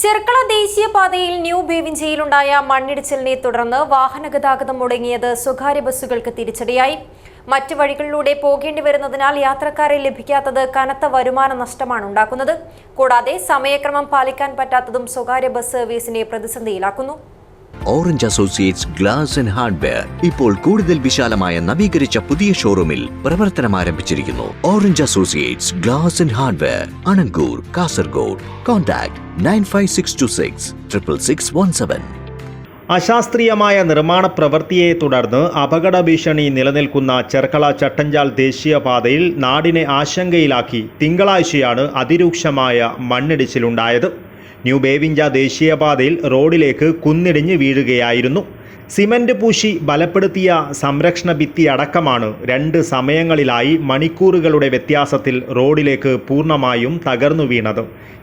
ചെർക്കള ദേശീയപാതയിൽ ന്യൂ ബേവിഞ്ചയിലുണ്ടായ മണ്ണിടിച്ചിലിനെ തുടർന്ന് വാഹന ഗതാഗതം മുടങ്ങിയത് സ്വകാര്യ ബസ്സുകൾക്ക് തിരിച്ചടിയായി. മറ്റു വഴികളിലൂടെ പോകേണ്ടി വരുന്നതിനാൽ യാത്രക്കാരെ ലഭിക്കാത്തത് കനത്ത വരുമാന നഷ്ടമാണ് ഉണ്ടാക്കുന്നത്. കൂടാതെ സമയക്രമം പാലിക്കാൻ പറ്റാത്തതും സ്വകാര്യ ബസ് സർവീസിനെ പ്രതിസന്ധിയിലാക്കുന്നു. Orange associates glass and hardware ഇപ്പോൾ കൂടുതൽ വിശാലമായ നവീകരിച്ച പുതിയ ഷോറൂമിൽ പ്രവർത്തനം ആരംഭിച്ചിരിക്കുന്നു. Orange associates glass and hardware Anangoor Kasaragod contact nine five six two six triple six one seven അശാസ്ത്രീയമായ നിർമ്മാണ പ്രവൃത്തിയെ തുടർന്ന് അപകട ഭീഷണി നിലനിൽക്കുന്ന ചെർക്കള ചട്ടഞ്ചാൽ ദേശീയപാതയിൽ നാടിനെ ആശങ്കയിലാക്കി തിങ്കളാഴ്ചയാണ് അതിരൂക്ഷമായ മണ്ണിടിച്ചിലുണ്ടായത്. ന്യൂ ബേവിഞ്ച ദേശീയപാതയിൽ റോഡിലേക്ക് കുന്നിടിഞ്ഞ് വീഴുകയായിരുന്നു. സിമന്റ് പൂശി ബലപ്പെടുത്തിയ സംരക്ഷണ ഭിത്തി അടക്കമാണ് രണ്ട് സമയങ്ങളിലായി മണിക്കൂറുകളുടെ വ്യത്യാസത്തിൽ റോഡിലേക്ക് പൂർണമായും തകർന്നു വീണത്.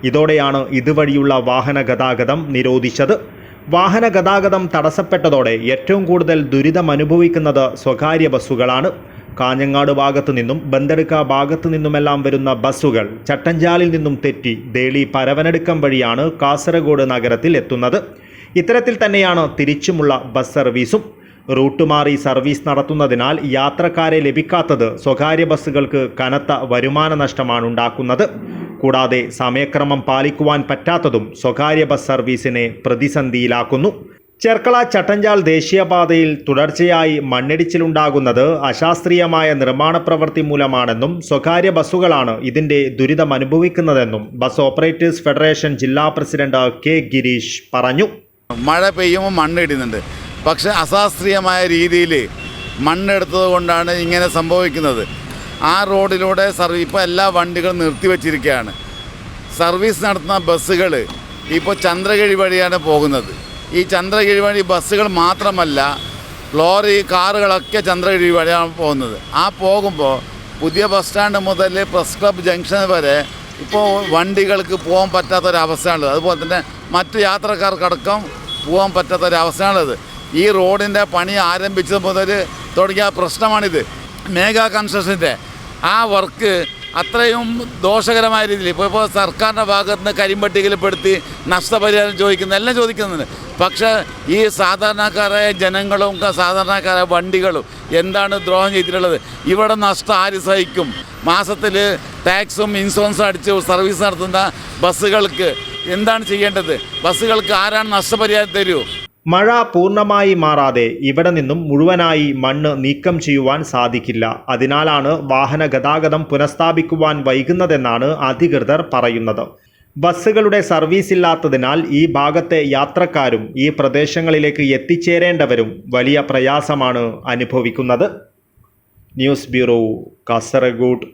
ഇതോടെയാണ് ഇതുവഴിയുള്ള വാഹന ഗതാഗതം നിരോധിച്ചത്. വാഹന ഗതാഗതം തടസ്സപ്പെട്ടതോടെ ഏറ്റവും കൂടുതൽ ദുരിതമനുഭവിക്കുന്നത് സ്വകാര്യ ബസ്സുകളാണ്. കാഞ്ഞങ്ങാട് ഭാഗത്തു നിന്നും ബന്തെടുക്ക ഭാഗത്തു നിന്നുമെല്ലാം വരുന്ന ബസ്സുകൾ ചട്ടഞ്ചാലിൽ നിന്നും തെറ്റി ദേളി പരവനടുക്കം വഴിയാണ് കാസർഗോഡ് നഗരത്തിൽ എത്തുന്നത്. ഇത്തരത്തിൽ തന്നെയാണ് തിരിച്ചുമുള്ള ബസ് സർവീസും. റൂട്ട് മാറി സർവീസ് നടത്തുന്നതിനാൽ യാത്രക്കാരെ ലഭിക്കാത്തത് സ്വകാര്യ ബസ്സുകൾക്ക് കനത്ത വരുമാന നഷ്ടമാണ് ഉണ്ടാക്കുന്നത് കൂടാതെ സമയക്രമം പാലിക്കുവാൻ പറ്റാത്തതും സ്വകാര്യ ബസ് സർവീസിനെ പ്രതിസന്ധിയിലാക്കുന്നു. ചെർക്കള ചട്ടഞ്ചാൽ ദേശീയപാതയിൽ തുടർച്ചയായി മണ്ണിടിച്ചിലുണ്ടാകുന്നത് അശാസ്ത്രീയമായ നിർമ്മാണ പ്രവൃത്തി മൂലമാണെന്നും സ്വകാര്യ ബസ്സുകളാണ് ഇതിന്റെ ദുരിതം അനുഭവിക്കുന്നതെന്നും ബസ് ഓപ്പറേറ്റേഴ്സ് ഫെഡറേഷൻ ജില്ലാ പ്രസിഡന്റ് കെ ഗിരീഷ് പറഞ്ഞു. മഴ പെയ്യുമ്പോൾ മണ്ണിടുന്നുണ്ട് പക്ഷെ അശാസ്ത്രീയമായ രീതിയിൽ മണ്ണെടുത്തത് കൊണ്ടാണ് ഇങ്ങനെ സംഭവിക്കുന്നത്. ആ റോഡിലൂടെ സർവീസ് ഇപ്പോൾ എല്ലാ വണ്ടികളും നിർത്തിവെച്ചിരിക്കുകയാണ് സർവീസ് നടത്തുന്ന ബസ്സുകൾ ഇപ്പോൾ ചന്ദ്രകിഴി വഴിയാണ് പോകുന്നത്. ഈ ചന്ദ്രഗിരി വഴി ബസ്സുകൾ മാത്രമല്ല ലോറി കാറുകളൊക്കെ ചന്ദ്രഗിരി വഴിയാണ് പോകുന്നത്. ആ പോകുമ്പോൾ പുതിയ ബസ് സ്റ്റാൻഡ് മുതൽ പ്രസ് ക്ലബ് ജംഗ്ഷൻ വരെ ഇപ്പോൾ വണ്ടികൾക്ക് പോകാൻ പറ്റാത്തൊരവസ്ഥയാണുള്ളത്. അതുപോലെ തന്നെ മറ്റു യാത്രക്കാർക്കടക്കം പോകാൻ പറ്റാത്തൊരവസ്ഥയാണുള്ളത്. ഈ റോഡിന്റെ പണി ആരംഭിച്ചത് മുതൽ തുടങ്ങിയ പ്രശ്നമാണിത്. മേഘ കൺസ്ട്രക്ഷന്റെ ആ വർക്ക് അത്രയും ദോഷകരമായ രീതിയിൽ. ഇപ്പോൾ ഇപ്പോൾ സർക്കാരിന്റെ ഭാഗത്ത് നിന്ന് കരിമ്പട്ടികയിൽപ്പെടുത്തി നഷ്ടപരിഹാരം ചോദിക്കുന്ന എല്ലാം ചോദിക്കുന്നുണ്ട്. പക്ഷേ ഈ സാധാരണക്കാരായ ജനങ്ങളും സാധാരണക്കാരായ വണ്ടികളും എന്താണ് ദ്രോഹം ചെയ്തിട്ടുള്ളത്? ഇവിടെ നഷ്ടം ആര് സഹിക്കും? മാസത്തിൽ ടാക്സും ഇൻഷുറൻസും അടിച്ച് സർവീസ് നടത്തുന്ന ബസ്സുകൾക്ക് എന്താണ് ചെയ്യേണ്ടത്? ബസ്സുകൾക്ക് ആരാണ് നഷ്ടപരിഹാരം തരൂ? മഴ പൂർണമായി മാറാതെ ഇവിടെ നിന്നും മുഴുവനായി മണ്ണ് നീക്കം ചെയ്യുവാൻ സാധിക്കില്ല. അതിനാലാണ് വാഹന ഗതാഗതം പുനഃസ്ഥാപിക്കുവാൻ വൈകുന്നതെന്നാണ് അധികൃതർ പറയുന്നത്. ബസ്സുകളുടെ സർവീസ് ഇല്ലാത്തതിനാൽ ഈ ഭാഗത്തെ യാത്രക്കാരും ഈ പ്രദേശങ്ങളിലേക്ക് എത്തിച്ചേരേണ്ടവരും വലിയ പ്രയാസമാണ് അനുഭവിക്കുന്നത്. News bureau Kasaragod.